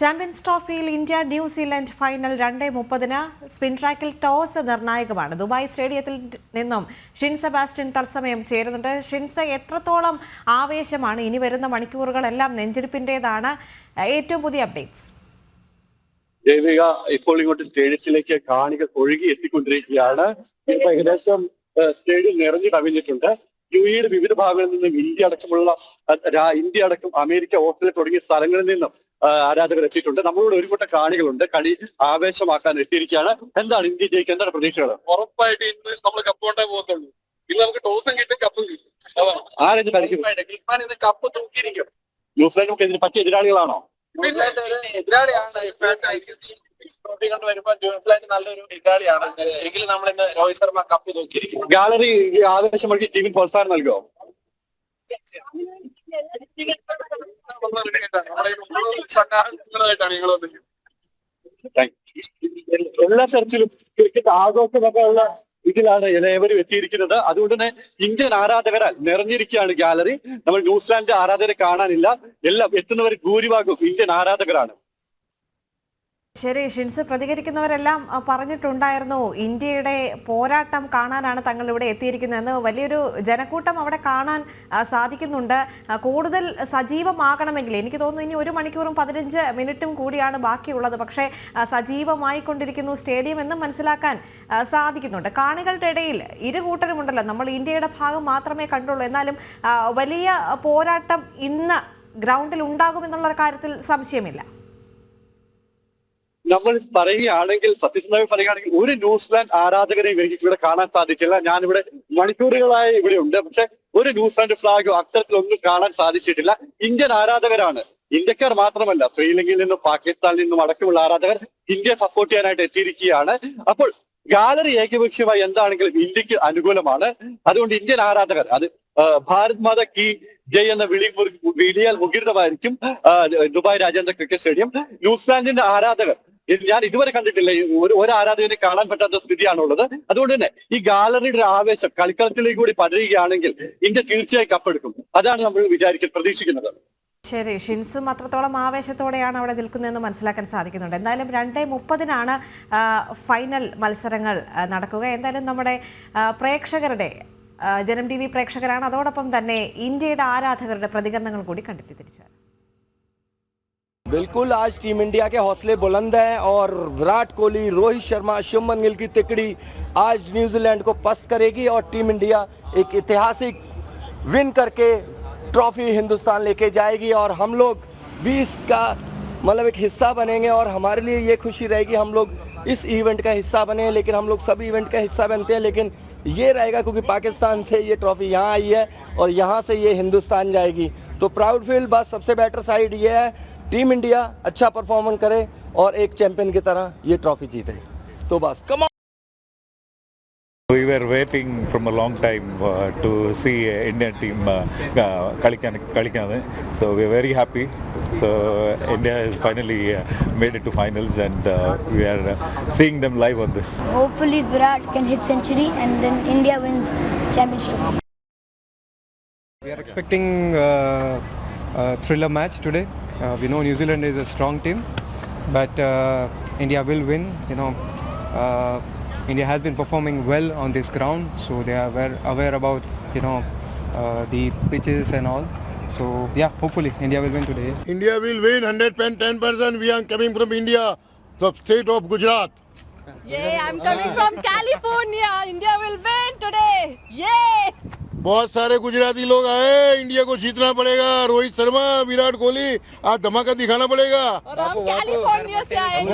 Champions ട്രോഫിയിൽ India New Zealand final രണ്ട് മുപ്പതിന് സ്പിൻ ട്രാക്കിൽ ടോസ് നിർണായകമാണ്. ദുബായ് സ്റ്റേഡിയത്തിൽ നിന്നും ഷിൻ സെബാസ്റ്റ്യൻ തത്സമയം ചേരുന്നുണ്ട്. ഷിൻസ എത്രത്തോളം ആവേശമാണ്? ഇനി വരുന്ന മണിക്കൂറുകളെല്ലാം നെഞ്ചെടുപ്പിന്റെതാണ്. ഏറ്റവും പുതിയ അപ്ഡേറ്റ്സ്. ദേവിക ഇപ്പോൾ ഇങ്ങോട്ട് സ്റ്റേഡിയത്തിലേക്ക് കാണികൾ ഒഴുകി എത്തിക്കൊണ്ടിരിക്കുകയാണ്. ഇപ്പൊ ഏകദേശം സ്റ്റേഡിയം നിറഞ്ഞു കവിഞ്ഞിട്ടുണ്ട്. യു എയുടെ വിവിധ ഭാഗങ്ങളിൽ നിന്നും ഇന്ത്യ അടക്കമുള്ള ഇന്ത്യ അടക്കം അമേരിക്ക ഓസ്ട്രേലിയ തുടങ്ങിയ സ്ഥലങ്ങളിൽ നിന്നും ആരാധകർ എത്തിയിട്ടുണ്ട്. നമ്മളോട് ഒരുപാട് കാണികളുണ്ട്. കളി ആവേശമാക്കാൻ എത്തിയിരിക്കുകയാണ്. എന്താണ് ഇന്ത്യ ജയിക്കുക എന്താണ് പ്രതീക്ഷകൾ? ഉറപ്പായിട്ട് ഇന്ന് നമ്മൾ കപ്പ് കൊണ്ടേ പോകത്തുള്ളൂ. ഇന്ന് നമുക്ക് ടോസും കിട്ടും കപ്പും കിട്ടും. ആരെന്ന് കളിക്കും? ഇന്ന് കപ്പ് തൂക്കിയിരിക്കും. ന്യൂസിലാൻഡ് നമുക്ക് ഇതിന് പറ്റിയ എതിരാളികളാണോ? എതിരാളിയാണ് വരുമ്പോൾ ന്യൂസിലാൻഡ് നല്ലൊരു എതിരാളിയാണ്. എങ്കിലും നമ്മൾ ഇന്ന് രോഹിത് ശർമ്മ കപ്പ് തൂക്കിയിരിക്കും ഗാലറി ആവേശം വഴി ടീമിന് പ്രോത്സാഹനം നൽകുമോ? വന്നിരിക്കുന്നത്. എല്ലാ ചർച്ചിലും ക്രിക്കറ്റ് ആഘോഷമൊക്കെ ഉള്ള ഇതിലാണ് ഏവരും എത്തിയിരിക്കുന്നത്. അതുകൊണ്ട് തന്നെ ഇന്ത്യൻ ആരാധകരാൽ നിറഞ്ഞിരിക്കുകയാണ് ഗാലറി. നമ്മൾ ന്യൂസിലാൻഡ് ആരാധകരെ കാണാനില്ല. എല്ലാം എത്തുന്നവർ ഭൂരിഭാഗവും ഇന്ത്യൻ ആരാധകരാണ്. ശരി ഷിൻസ് പ്രതികരിക്കുന്നവരെല്ലാം പറഞ്ഞിട്ടുണ്ടായിരുന്നു. ഇന്ത്യയുടെ പോരാട്ടം കാണാനാണ് തങ്ങൾ ഇവിടെ എത്തിയിരിക്കുന്നതെന്ന് വലിയൊരു ജനക്കൂട്ടം അവിടെ കാണാൻ സാധിക്കുന്നുണ്ട്. കൂടുതൽ സജീവമാകണമെങ്കിൽ എനിക്ക് തോന്നുന്നു ഇനി ഒരു മണിക്കൂറും പതിനഞ്ച് മിനിറ്റും കൂടിയാണ് ബാക്കിയുള്ളത്. പക്ഷേ സജീവമായി സജീവമായിക്കൊണ്ടിരിക്കുന്നു സ്റ്റേഡിയം എന്നും മനസ്സിലാക്കാൻ സാധിക്കുന്നുണ്ട്. കാണികളുടെ ഇടയിൽ ഇരു കൂട്ടരുമുണ്ടല്ലോ. നമ്മൾ ഇന്ത്യയുടെ ഭാഗം മാത്രമേ കണ്ടുള്ളൂ. എന്നാലും വലിയ പോരാട്ടം ഇന്ന് ഗ്രൗണ്ടിൽ ഉണ്ടാകുമെന്നുള്ള കാര്യത്തിൽ സംശയമില്ല. നമ്മൾ പറയുകയാണെങ്കിൽ സത്യസന്ധമായി പറയുകയാണെങ്കിൽ ഒരു ന്യൂസിലാൻഡ് ആരാധകരെ എനിക്ക് ഇവിടെ കാണാൻ സാധിച്ചില്ല. ഞാനിവിടെ മണിക്കൂറുകളായി ഇവിടെ ഉണ്ട്. പക്ഷെ ഒരു ന്യൂസിലാൻഡ് ഫ്ലാഗോ അത്തരത്തിലൊന്നും കാണാൻ സാധിച്ചിട്ടില്ല. ഇന്ത്യൻ ആരാധകരാണ്. ഇന്ത്യക്കാർ മാത്രമല്ല ശ്രീലങ്കയിൽ നിന്നും പാകിസ്ഥാനിൽ നിന്നും അടക്കമുള്ള ആരാധകർ ഇന്ത്യ സപ്പോർട്ട് ചെയ്യാനായിട്ട് എത്തിയിരിക്കുകയാണ്. അപ്പോൾ ഗാലറി ഏകപക്ഷീയമായി എന്താണെങ്കിലും ഇന്ത്യയ്ക്ക് അനുകൂലമാണ്. അതുകൊണ്ട് ഇന്ത്യൻ ആരാധകർ അത് ഭാരത് മാത കി ജയ് എന്ന വിളി വിളിയാൽ മുഖരിതമായിരിക്കും ദുബായ് രാജ്യാന്തര ക്രിക്കറ്റ് സ്റ്റേഡിയം. ന്യൂസിലാൻഡിന്റെ ആരാധകർ ഞാൻ ഇതുവരെ കണ്ടിട്ടില്ല. ഒരു ഒരു ആരാധകനെ കാണാൻ പറ്റാത്ത സ്ഥിതിയാണുള്ളത്. അതുകൊണ്ട് തന്നെ ഈ ഗാലറിയുടെ ആവേശം കളിക്കളത്തിലേക്ക് കൂടി പടരുകയാണെങ്കിൽ ഇന്ത്യ തീർച്ചയായും കപ്പെടുക്കും. അതാണ് നമ്മൾ വിചാരിക്കാൻ പ്രതീക്ഷിക്കുന്നത്. ശരി ഷിൻസും അത്രത്തോളം ആവേശത്തോടെയാണ് അവിടെ നിൽക്കുന്നതെന്ന് മനസ്സിലാക്കാൻ സാധിക്കുന്നുണ്ട്. എന്തായാലും രണ്ടേ മുപ്പതിനാണ് ഫൈനൽ മത്സരങ്ങൾ നടക്കുക. എന്തായാലും നമ്മുടെ പ്രേക്ഷകരുടെ ജനം ടി വി പ്രേക്ഷകരാണ്. അതോടൊപ്പം തന്നെ ഇന്ത്യയുടെ ആരാധകരുടെ പ്രതികരണങ്ങൾ കൂടി കണ്ടെത്തി തിരിച്ചു. बिल्कुल, आज टीम इंडिया के हौसले बुलंद हैं और विराट कोहली, रोहित शर्मा, शुभमन गिल की तिकड़ी आज न्यूजीलैंड को पस्त करेगी और टीम इंडिया एक ऐतिहासिक विन करके ट्रॉफी हिंदुस्तान लेके जाएगी और हम लोग भी इसका मतलब एक हिस्सा बनेंगे और हमारे लिए ये खुशी रहेगी, हम लोग इस इवेंट का हिस्सा बने, लेकिन हम लोग सब इवेंट का हिस्सा बनते हैं, लेकिन ये रहेगा क्योंकि पाकिस्तान से ये ट्रॉफी यहाँ आई है और यहाँ से ये हिंदुस्तान जाएगी। तो प्राउड फील बस सबसे बेटर साइड ये है टीम इंडिया अच्छा परफॉर्मेंस करे और एक चैंपियन की तरह ये ट्रॉफी जीते तो बस कम We were waiting from a long time uh, to see uh, Indian team uh, uh, Kalikana. So we are very happy. So uh, India has finally uh, made it to finals and uh, we are uh, seeing them live on this. Hopefully Virat can hit century and then India wins Champions Trophy. We are expecting uh, a thriller match today. Uh, we know New Zealand is a strong team, but uh, India will win. You know, uh, India has been performing well on this ground, so they are aware, aware about you know uh, the pitches and all. So yeah, hopefully India will win today. India will win 110 percent. We are coming from India, the state of Gujarat. Yeah, I'm coming from California. India will win today. Yeah. बहुत सारे गुजराती लोग आए India को जीतना पड़ेगा। रोहित शर्मा विराट कोहली आज धमाका दिखाना पड़ेगा। और हम कैलिफ़ोर्निया से आए।